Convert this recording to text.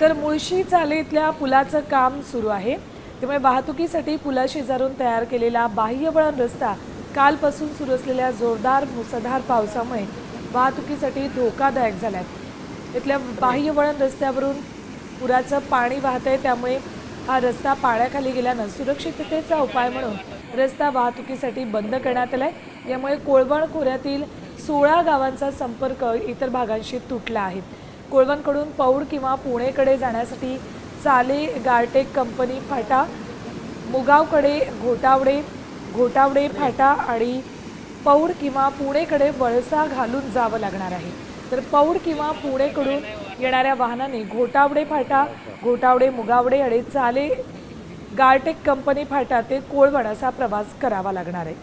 तर मुळशी चाले इथल्या पुलाचं काम सुरू आहे. त्यामुळे वाहतुकीसाठी पुला शेजारून तयार केलेला बाह्यवळण रस्ता कालपासून सुरू असलेल्या जोरदार मुसळधार पावसामुळे वाहतुकीसाठी धोकादायक झाला आहे इथल्या बाह्यवळण रस्त्यावरून पुराचं पाणी वाहत आहे त्यामुळे हा रस्ता पाण्याखाली गेल्यानं सुरक्षिततेचा उपाय म्हणून रस्ता वाहतुकीसाठी बंद करण्यात आला आहे यामुळे कोळवण खोऱ्यातील सोळा गावांचा संपर्क इतर भागांशी तुटला आहे. कोळवणकडून पौड किंवा पुणेकडे जाण्यासाठी चाले गारटेक कंपनी फाटा मुगावकडे घोटावडे घोटावडे फाटा आणि पौड किंवा पुणेकडे वळसा घालून जावं लागणार आहे. तर पौड किंवा पुणेकडून येणाऱ्या वाहनाने घोटावडे फाटा घोटावडे मुगावडे आणि चाले गारटेक कंपनी फाटा ते कोळवण असा प्रवास करावा लागणार आहे.